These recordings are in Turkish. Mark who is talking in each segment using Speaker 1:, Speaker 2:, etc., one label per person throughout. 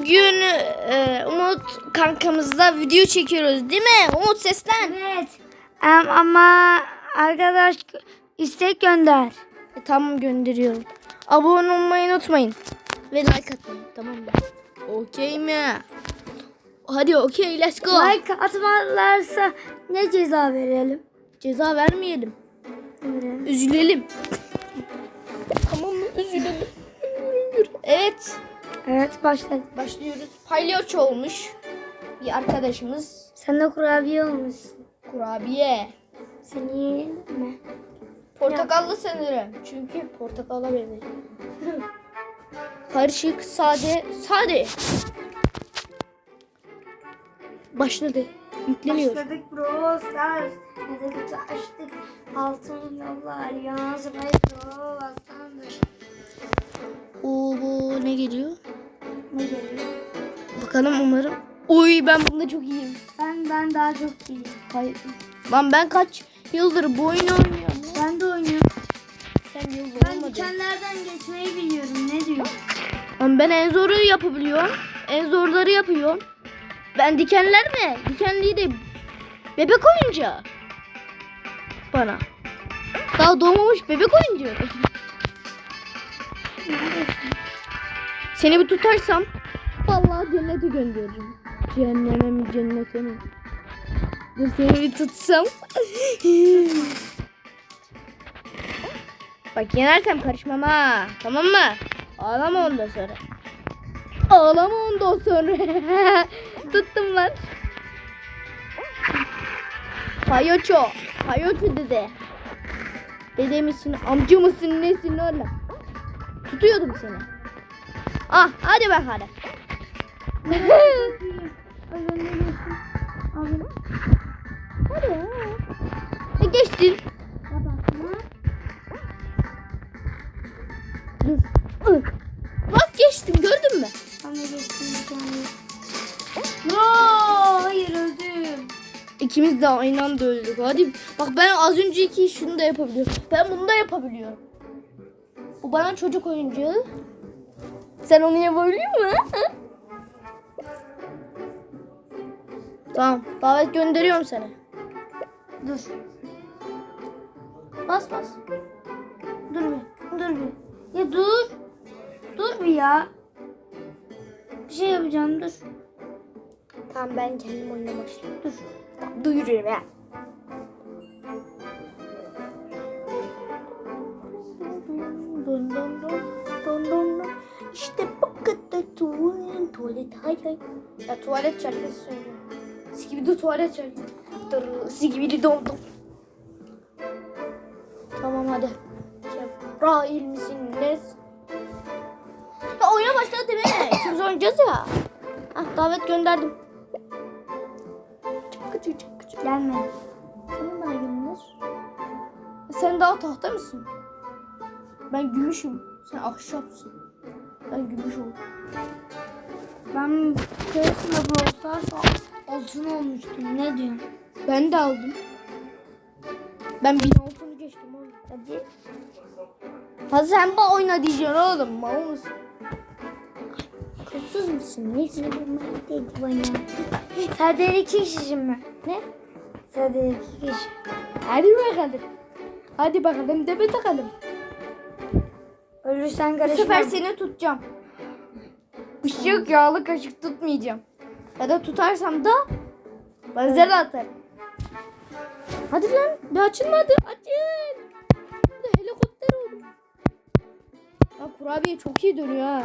Speaker 1: Bugün e, Umut kankamızla video çekiyoruz değil mi? Umut seslen.
Speaker 2: Evet. Em, ama arkadaş istek gönder.
Speaker 1: E, tamam gönderiyorum. Abone olmayı unutmayın. Ve like atmayı tamam mı? Okey mi? Hadi okey let's go.
Speaker 2: Like atmazlarsa ne ceza verelim?
Speaker 1: Ceza vermeyelim. Üzülelim. tamam mı? Üzülelim. Evet.
Speaker 2: Evet başladık.
Speaker 1: Başlıyoruz. Palyaço olmuş. Bir arkadaşımız.
Speaker 2: Sen de kurabiye olmuşsun.
Speaker 1: Kurabiye.
Speaker 2: Seni yiyelim mi?
Speaker 1: Portakallı sanırım. Çünkü portakala benziyor. Karışık, sade, sade. Başladı. Yükleniyor.
Speaker 2: Başladık Brawl Stars. Hedefi açtık. Altın yollar. Yalnız Metro. Aslandır.
Speaker 1: Oo, bu ne geliyor?
Speaker 2: Ne geliyor?
Speaker 1: Bakalım umarım. Oy ben bunda çok iyiyim.
Speaker 2: Ben ben daha çok iyiyim.
Speaker 1: Hayır. Lan ben kaç yıldır bu oyunu oynuyorum.
Speaker 2: Ben de oynuyorum.
Speaker 1: Sen yıl
Speaker 2: Ben
Speaker 1: olmadı.
Speaker 2: dikenlerden geçmeyi biliyorum. Ne diyor?
Speaker 1: Lan ben en zoru yapabiliyorum. En zorları yapıyorum. Ben dikenler mi? Dikenliği de bebek oyuncağı. Bana. Daha doğmamış bebek oyuncağı. Seni bir tutarsam vallahi cennete gönderirim. Cehenneme mi cennete mi? Dur seni bir tutsam. Bak yenersem karışmam ha. Tamam mı? Ağlama ondan sonra. Ağlama ondan sonra. Tuttum lan. Payoço. Payoço dede. Dede misin? Amca mısın? Nesin oğlum? Tutuyordum seni. Ah hadi bakalım. hadi ya. E, geçtin. Bak geçtim gördün mü?
Speaker 2: Bana geçtim bir tane. No, hayır öldüm.
Speaker 1: İkimiz de aynı anda öldük. Hadi bak ben az önceki şunu da yapabiliyorum. Ben bunu da yapabiliyorum. Bu bana çocuk oyuncağı. Sen onu yapabiliyor musun? tamam. Davet gönderiyorum sana.
Speaker 2: Dur.
Speaker 1: Bas bas.
Speaker 2: Dur bir. Dur bir. Ya dur. Dur bir ya. Bir şey yapacağım dur.
Speaker 1: Tamam ben kendim oyuna başlayayım.
Speaker 2: Dur.
Speaker 1: Duyuruyorum ya. Dun dun. İşte bu kadar tuvalet, tuvalet hay hay. Ya tuvalet şarkısı söylüyor. Skibidi tuvalet şarkısı. Dur, skibidi dom dom. Tamam hadi. Cebrail misin nes? Ya oyuna başladı değil mi? Şimdi oynayacağız ya. Hah davet gönderdim. Çok küçük çok küçük.
Speaker 2: Gelmedi.
Speaker 1: Sen bana gönder. Sen daha tahta mısın? Ben gümüşüm. Sen ahşapsın. Ben gümüş oldum.
Speaker 2: Ben keresinde Brawl Stars altın olmuştum. Ne diyorsun?
Speaker 1: Ben de aldım. Ben bin altını geçtim oğlum.
Speaker 2: Hadi.
Speaker 1: Hadi sen bana oyna diyeceksin oğlum. Mal mısın? Kızsız mısın? Neyse.
Speaker 2: Dedi bana. Sadece iki kişi mi?
Speaker 1: Ne?
Speaker 2: Sadece iki kişi.
Speaker 1: Hadi bakalım. Hadi bakalım deme takalım.
Speaker 2: Ölürsen
Speaker 1: Bu
Speaker 2: karışmam.
Speaker 1: sefer seni tutacağım. Işık yağlı kaşık tutmayacağım. Ya da tutarsam da lazer atarım. Hadi lan bir açılmadı. Açın. Bir de helikopter oldu. Ya kurabiye çok iyi dönüyor ha.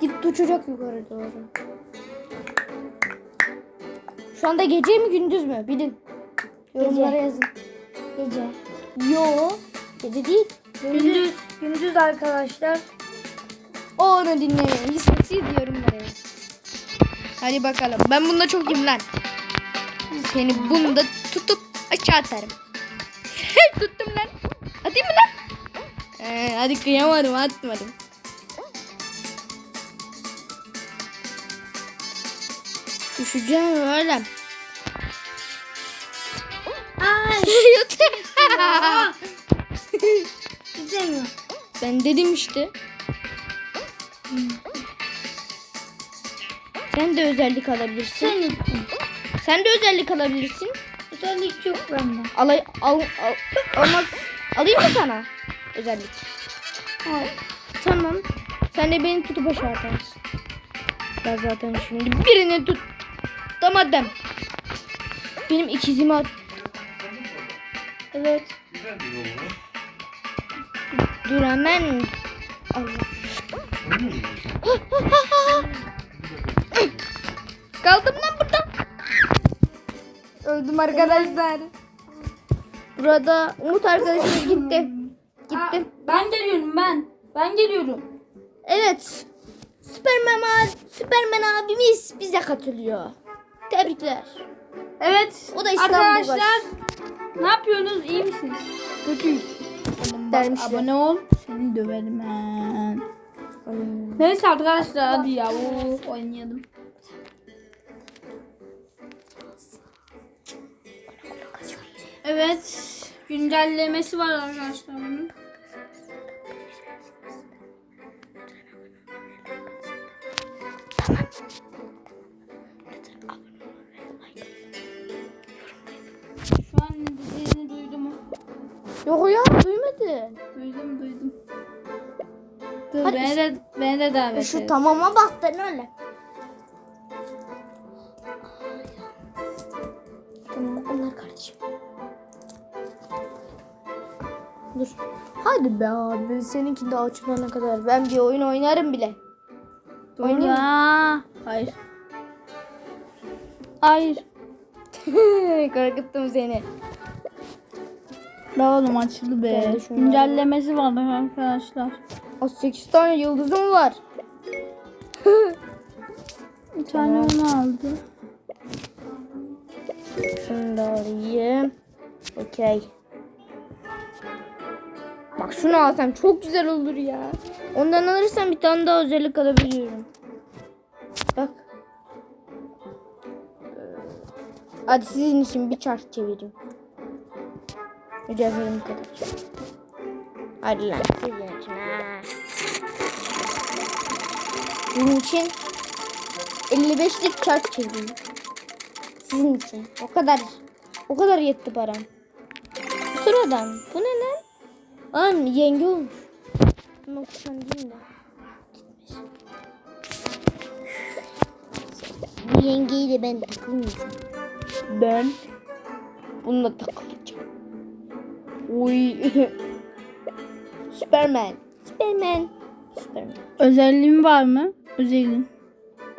Speaker 1: Git uçacak yukarı doğru. Şu anda gece mi gündüz mü? Bilin. Yorumlara
Speaker 2: Gece.
Speaker 1: yazın.
Speaker 2: Gece.
Speaker 1: Yo. Gece değil.
Speaker 2: Gündüz. Gündüz arkadaşlar.
Speaker 1: Onu dinlemeyin. Hiç diyorum buraya. Hadi bakalım. Ben bunda çok iyiyim lan. Seni bunda tutup aşağı atarım. Tuttum lan. Atayım mı lan? Ee, hadi kıyamadım atmadım. Düşeceğim öyle.
Speaker 2: Ay.
Speaker 1: Yeter. Ben dedim işte. Sen de özellik alabilirsin.
Speaker 3: Senin
Speaker 1: Sen de özellik alabilirsin.
Speaker 3: özellik yok bende.
Speaker 1: Alay al, al olmaz. Alayım mı sana? Özellik.
Speaker 3: Al.
Speaker 1: Tamam. Sen de beni tutup aşağı atarsın. Ben zaten şimdi birini tut. Tutamadım. Benim ikizimi at.
Speaker 3: Evet.
Speaker 1: Dur hemen. Allah. Kaldım lan burada. Öldüm arkadaşlar. Burada Umut arkadaşımız gitti. Gitti.
Speaker 3: ben geliyorum ben. Ben geliyorum.
Speaker 1: Evet. Süpermen, abi, Süpermen abimiz bize katılıyor. Tebrikler.
Speaker 3: Evet.
Speaker 1: O da İstanbul
Speaker 3: Arkadaşlar ne yapıyorsunuz? İyi misiniz? Kötüyüz.
Speaker 1: Dermişler.
Speaker 3: Abone ol. Seni döverim ben. Neyse arkadaşlar hadi ya. Oo, oynayalım. Evet. Güncellemesi var arkadaşlar bunun. Şu beni de, beni de davet
Speaker 1: Şu
Speaker 3: et.
Speaker 1: tamama bastın öyle. Tamam onlar kardeşim. Dur. Hadi be abi seninki de açılana kadar ben bir oyun oynarım bile. Oynayayım mı?
Speaker 3: Hayır. Hayır.
Speaker 1: Korkuttum seni.
Speaker 3: La oğlum açıldı be. Güncellemesi var arkadaşlar.
Speaker 1: O 8 tane yıldızım var.
Speaker 3: Bir tane onu aldı.
Speaker 1: Şunu da alayım. Okey. Bak şunu alsam çok güzel olur ya. Ondan alırsam bir tane daha özellik alabiliyorum. Bak. Hadi sizin için bir çark çevireyim. Mücevherim kadar. Hadi lan sizin için ha. Sizin için 55'lik çark çevireyim. Sizin için. O kadar. O kadar yetti param. Sıradan. Bu ne lan? Lan yenge olmuş. Ama sen değil de. Bu yengeyle ben takılmayacağım. Ben bununla takılacağım. Uy. Süpermen. Süpermen. Süpermen.
Speaker 3: Özelliğin var mı? Özelliğin.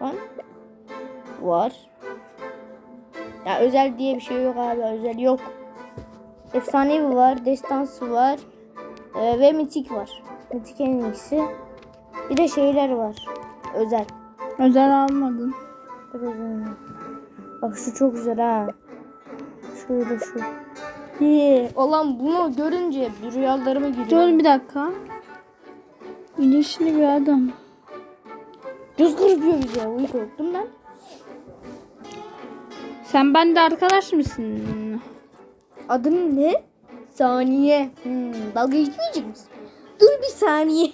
Speaker 1: Var. Var. Ya özel diye bir şey yok abi. Özel yok. Efsanevi var. Destansı var. Ee, ve mitik var. Mitik en iyisi. Bir de şeyler var. Özel.
Speaker 3: Özel almadın.
Speaker 1: Bak şu çok güzel ha. Şöyle şu. Hii. Olan bunu görünce bir rüyalarıma giriyor.
Speaker 3: Dur bir dakika. Bilinçli bir adam.
Speaker 1: Göz kırpıyor bize. Uy korktum ben.
Speaker 3: Sen bende arkadaş mısın?
Speaker 1: Adın ne? Saniye. Hmm, dalga geçmeyecek misin? Dur bir saniye.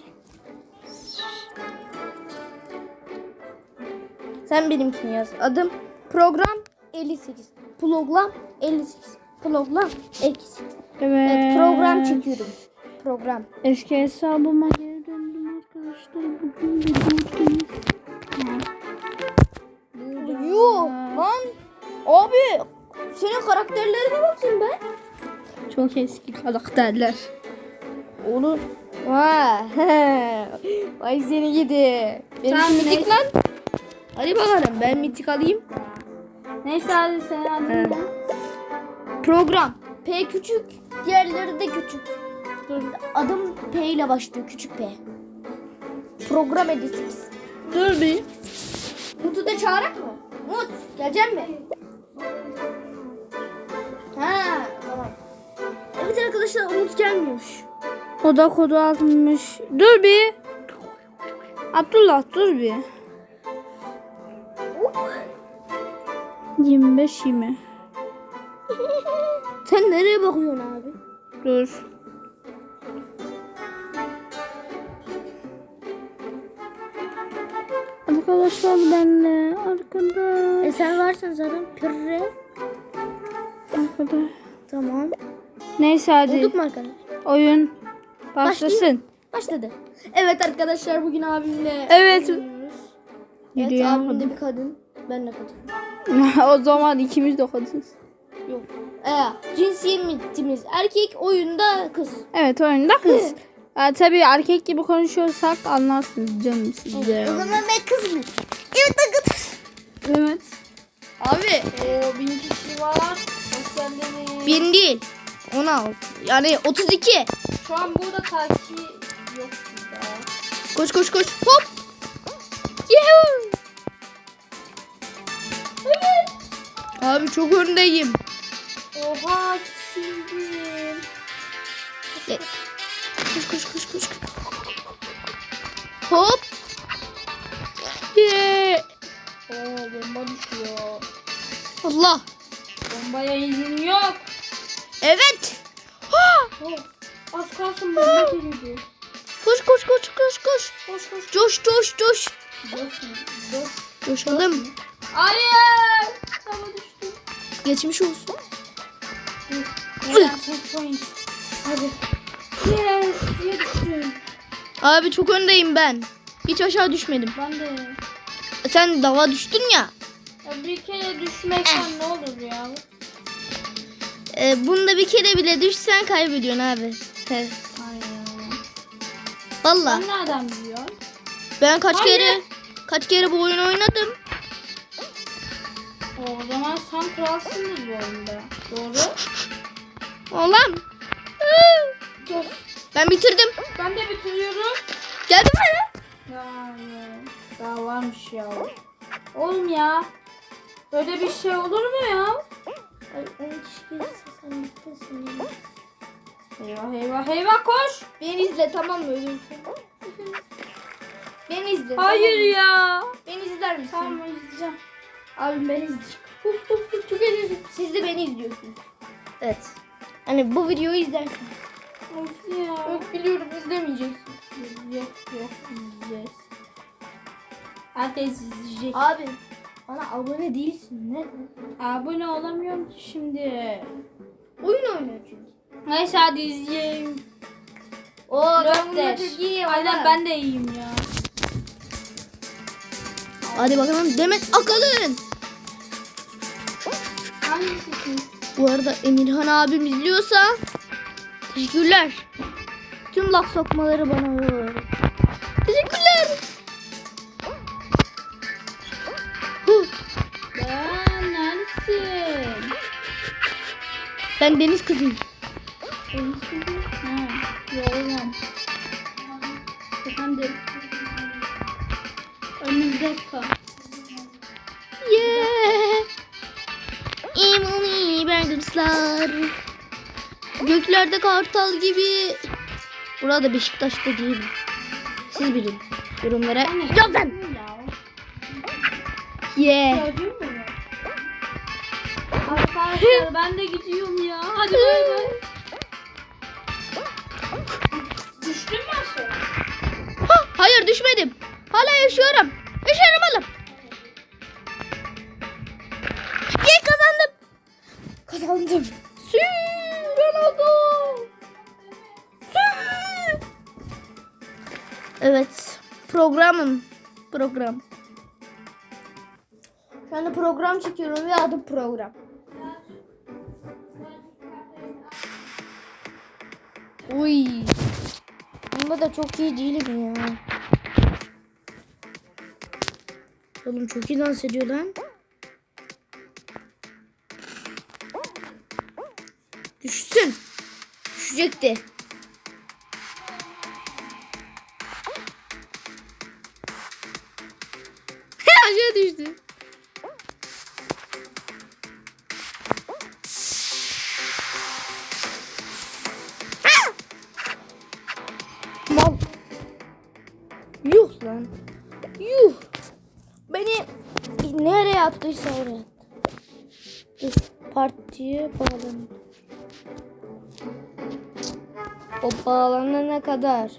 Speaker 1: Sen benimkini yaz. Adım program 58. Program 58. Program 58.
Speaker 3: Evet.
Speaker 1: Evet, program çekiyorum. Program.
Speaker 3: Eski hesabıma geri döndüm arkadaşlar. Bugün videodayız.
Speaker 1: Yuh lan. Abi senin karakterlerine bakayım ben.
Speaker 3: Çok eski karakterler.
Speaker 1: Olur. Vay. Vay seni gidi. Benim
Speaker 3: Tamam,
Speaker 1: mitik lan. Hadi bakalım ben mitik alayım.
Speaker 3: Neyse hadi sen ne?
Speaker 1: Program. P küçük. Diğerleri de küçük. Adım P ile başlıyor. Küçük P. Program 58.
Speaker 3: Dur bir.
Speaker 1: Mut'u da çağırak mı? Mut gelecek mi? Ha tamam. Evet arkadaşlar Umut gelmiyormuş.
Speaker 3: Oda kodu almış. Dur bir. Abdullah dur bir. 25 20.
Speaker 1: Sen nereye bakıyorsun abi?
Speaker 3: Dur. Arkadaşlar benimle. Arkadaş.
Speaker 1: E sen varsın zaten. Pırre.
Speaker 3: Arkadaş.
Speaker 1: Tamam.
Speaker 3: Neyse hadi.
Speaker 1: Olduk mu arkadaş?
Speaker 3: Oyun başlasın.
Speaker 1: Başladı. Evet arkadaşlar bugün abimle
Speaker 3: Evet.
Speaker 1: oynuyoruz. Evet
Speaker 3: Gidiyor.
Speaker 1: abim de bir kadın. Ben de kadın.
Speaker 3: o zaman ikimiz de kadınız.
Speaker 1: Yok. Ee, cinsiyetimiz erkek oyunda kız.
Speaker 3: Evet oyunda kız. Ee, tabii erkek gibi konuşuyorsak anlarsınız canım siz de.
Speaker 1: O zaman ben kız mı? Evet kız.
Speaker 3: Evet.
Speaker 1: Abi
Speaker 3: Oo, bin kişi var.
Speaker 1: Bin değil. 16. Yani 32.
Speaker 3: Şu an burada takip yok burada.
Speaker 1: Koş koş koş. Hop. Yuhuu. Abi çok öndeyim.
Speaker 3: Oha küçüldüm.
Speaker 1: Gel. Koş koş koş koş. Hop. Yeah.
Speaker 3: Oo bomba düşüyor.
Speaker 1: Allah.
Speaker 3: Bombaya izin yok.
Speaker 1: Evet. Ha!
Speaker 3: Oh, az kalsın bomba geliyordu.
Speaker 1: Koş koş koş koş koş.
Speaker 3: Koş koş.
Speaker 1: Coş coş coş.
Speaker 3: Dost.
Speaker 1: Coşalım.
Speaker 3: Hayır. Tava düştü.
Speaker 1: Geçmiş olsun.
Speaker 3: Hadi. Yes.
Speaker 1: Abi çok öndeyim ben. Hiç aşağı düşmedim.
Speaker 3: Ben de.
Speaker 1: Sen dava düştün ya.
Speaker 3: Ya bir kere düşmekten ne olur ya?
Speaker 1: E, bunda bir kere bile düşsen kaybediyorsun abi.
Speaker 3: Hayır.
Speaker 1: Valla.
Speaker 3: Sen nereden biliyorsun?
Speaker 1: Ben kaç
Speaker 3: Hayır.
Speaker 1: kere kaç kere bu oyunu oynadım.
Speaker 3: O zaman sen kralsındır bu oyunda. Doğru.
Speaker 1: Oğlum. Ben bitirdim.
Speaker 3: Ben de bitiriyorum.
Speaker 1: Geldim mi?
Speaker 3: Daha varmış ya. Oğlum ya. Böyle bir şey olur mu ya?
Speaker 1: Ay 10 kişi gelirse sen bitmesin ya.
Speaker 3: Eyvah eyvah eyvah koş.
Speaker 1: Beni izle tamam mı ölürsün? Beni izle.
Speaker 3: Hayır ya.
Speaker 1: Beni izler misin?
Speaker 3: Tamam izleyeceğim.
Speaker 1: Huf, huf, huf, Çok eğlenceli. Siz de beni izliyorsunuz. Evet. Hani bu videoyu izlersiniz.
Speaker 3: Of ya.
Speaker 1: Yok biliyorum izlemeyeceksiniz.
Speaker 3: Yok yok izleyeceğiz. Herkes izleyecek.
Speaker 1: Abi bana abone değilsin. Ne?
Speaker 3: Abone olamıyorum ki şimdi.
Speaker 1: Oyun oynuyor çünkü.
Speaker 3: Neyse hadi izleyeyim.
Speaker 1: Oo ben bununla çok iyiyim.
Speaker 3: Aynen ben de iyiyim ya.
Speaker 1: Hadi bakalım Demet Akalın.
Speaker 3: Hangisisiniz?
Speaker 1: Bu arada Emirhan abim izliyorsa teşekkürler. Tüm laf sokmaları bana Teşekkürler. Huh,
Speaker 3: Ben neredesin?
Speaker 1: Ben deniz kızıyım.
Speaker 3: Neredesin? Ha,
Speaker 1: Burgers'lar. Göklerde kartal gibi. Burada Beşiktaş'ta değil. Siz bilin. Yorumlara yazın.
Speaker 3: Ya.
Speaker 1: Yeah.
Speaker 3: Arkadaşlar ben de gidiyorum ya. Hadi bay bay. Düştün mü aşağı?
Speaker 1: Ha, hayır düşmedim. Hala yaşıyorum. Yaşıyorum Kazandım. Sü Ronaldo. Sü. Evet. Programım. Program. Şu anda program çekiyorum ve adım program. Uy. Bunda da çok iyi değilim ya. Oğlum çok iyi dans ediyor lan. Düşecekti. Aşağı düştü. Mal. Yuh lan. Yuh. Beni nereye attıysa oraya. Partiye bağlan. O bağlanana kadar.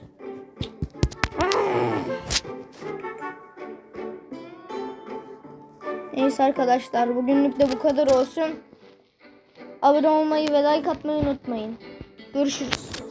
Speaker 1: Neyse arkadaşlar bugünlük de bu kadar olsun. Abone olmayı ve like atmayı unutmayın. Görüşürüz.